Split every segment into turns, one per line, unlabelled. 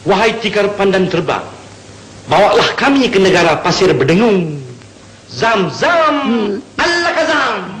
Wahai tikar pandan terbang, bawalah kami ke negara pasir berdengung. Zam zam, Allah kazam.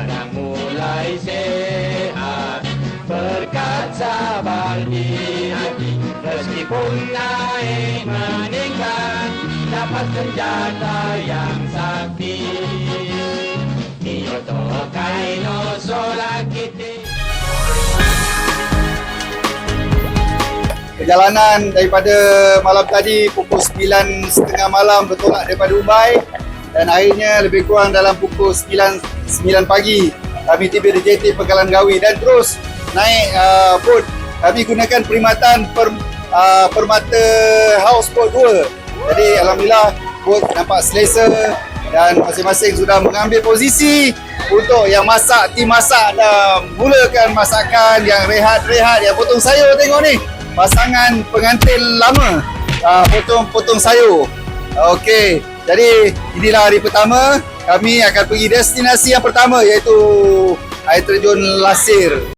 Naik meningkat Dapat senjata yang sakti. Niyoto kaino solakiti
Perjalanan daripada malam tadi pukul 9.30 malam bertolak daripada Dubai dan akhirnya lebih kurang dalam pukul 9, 9 pagi kami tiba di JT Pekalan Gawi dan terus naik uh, boat kami gunakan perkhidmatan per, uh, Permata Houseboat 2 jadi Alhamdulillah boat nampak selesa dan masing-masing sudah mengambil posisi untuk yang masak, tim masak dah mulakan masakan yang rehat-rehat. Yang potong sayur tengok ni pasangan pengantin lama. Uh, potong-potong sayur. Okey, jadi inilah hari pertama kami akan pergi destinasi yang pertama iaitu air terjun Lasir.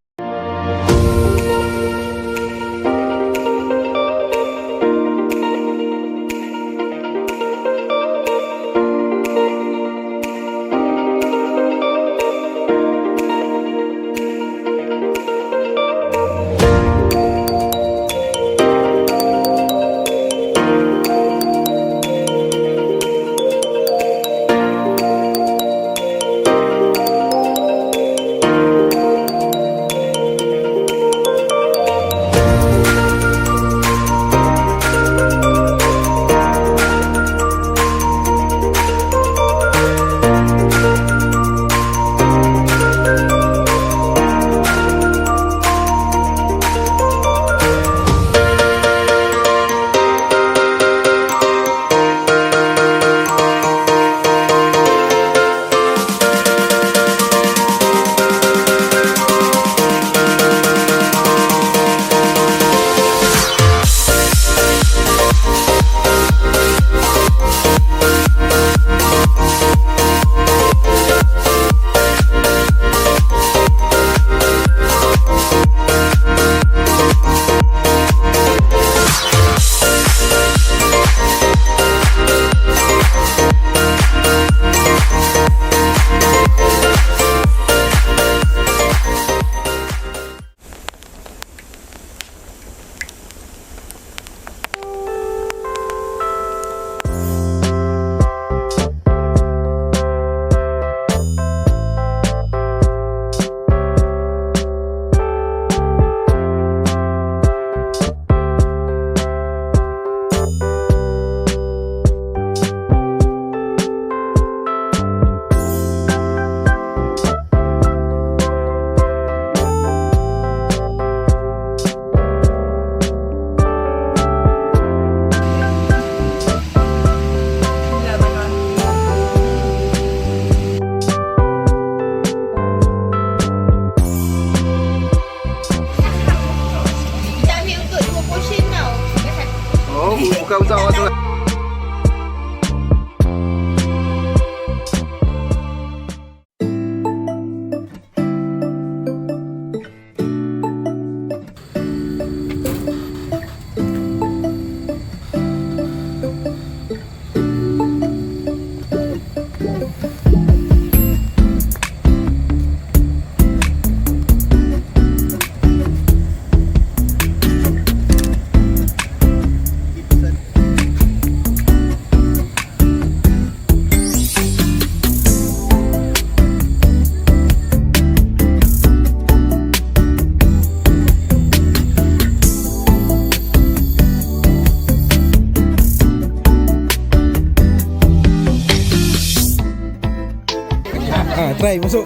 บ่สุ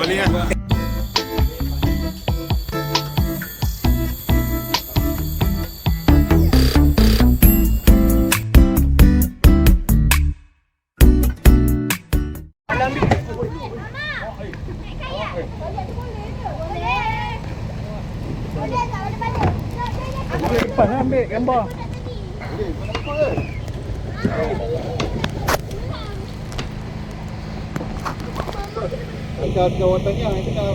มาเรี
Kahit gawa niya,
hindi na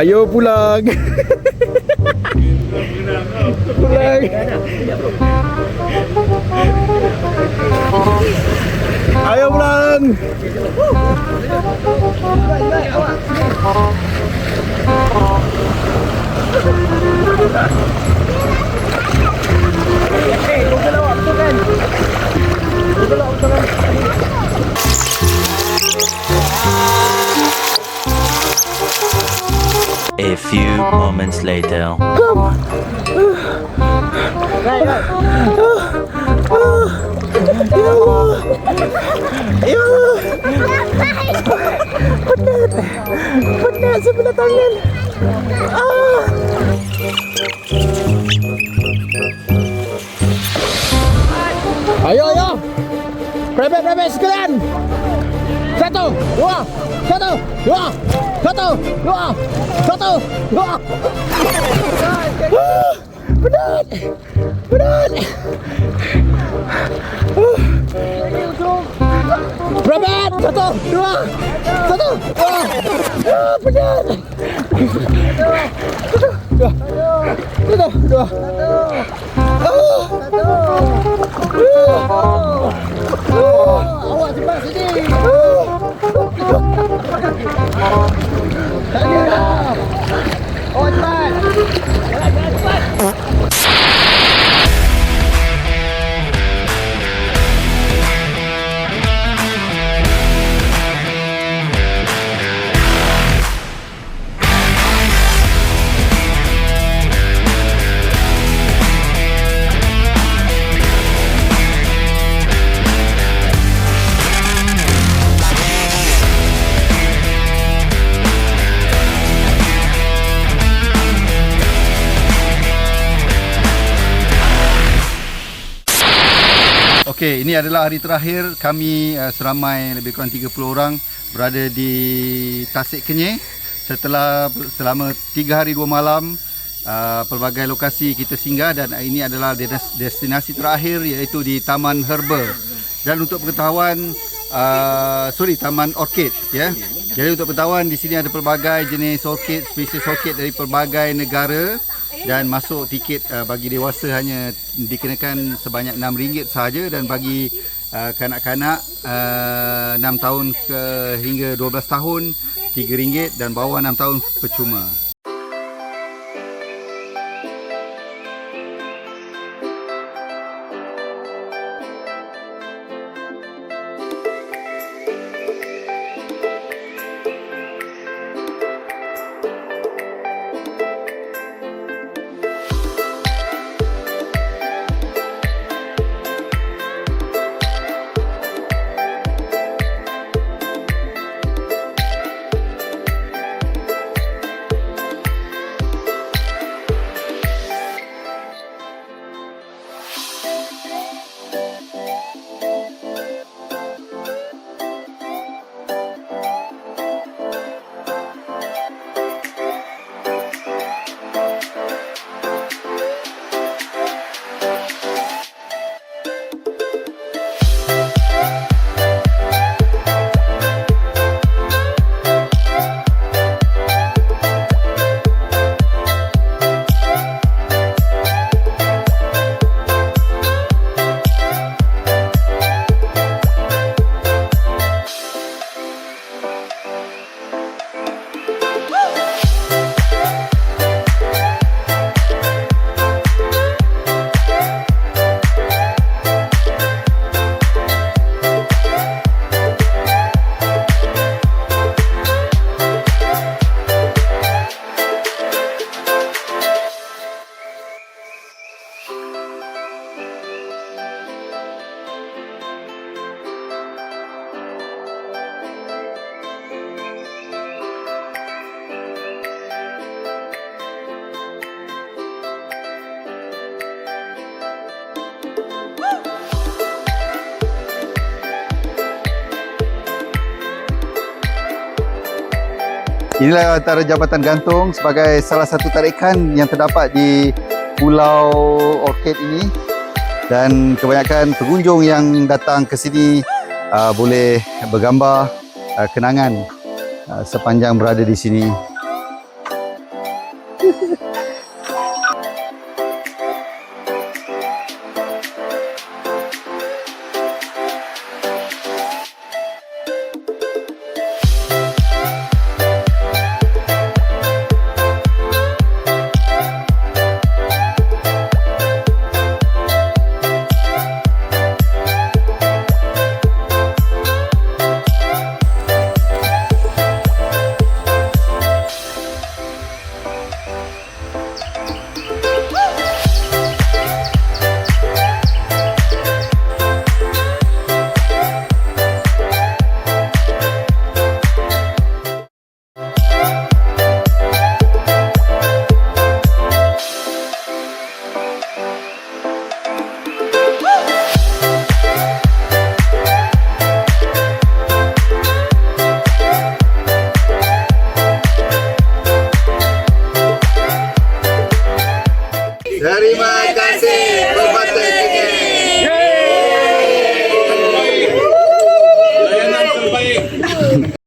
Tayo pulag. pulag.
Tayo pulag. Hey, kung
dalawa, tukan. Kung dalawa, tukan.
A few moments later.
Ayo ayo. Prepare prepare sekalian. Satu, dua, satu, dua, satu, dua, satu, dua. Ah, Penat. Penat. Prepare. Satu, dua, satu, dua. Ah, penat. Satu, dua, satu, dua. Awak cepat sini.
Okey, ini adalah hari terakhir kami uh, seramai lebih kurang 30 orang berada di Tasik Kenyir setelah selama 3 hari 2 malam uh, pelbagai lokasi kita singgah dan ini adalah des- destinasi terakhir iaitu di Taman Herba. Dan untuk pengetahuan uh, sorry Taman Orchid ya. Jadi untuk pengetahuan di sini ada pelbagai jenis orkid, spesies orkid dari pelbagai negara dan masuk tiket uh, bagi dewasa hanya dikenakan sebanyak RM6 sahaja dan bagi uh, kanak-kanak uh, 6 tahun ke hingga 12 tahun RM3 dan bawah 6 tahun percuma. Inilah antara jabatan gantung sebagai salah satu tarikan yang terdapat di Pulau Orchid ini dan kebanyakan pengunjung yang datang ke sini uh, boleh bergambar uh, kenangan uh, sepanjang berada di sini.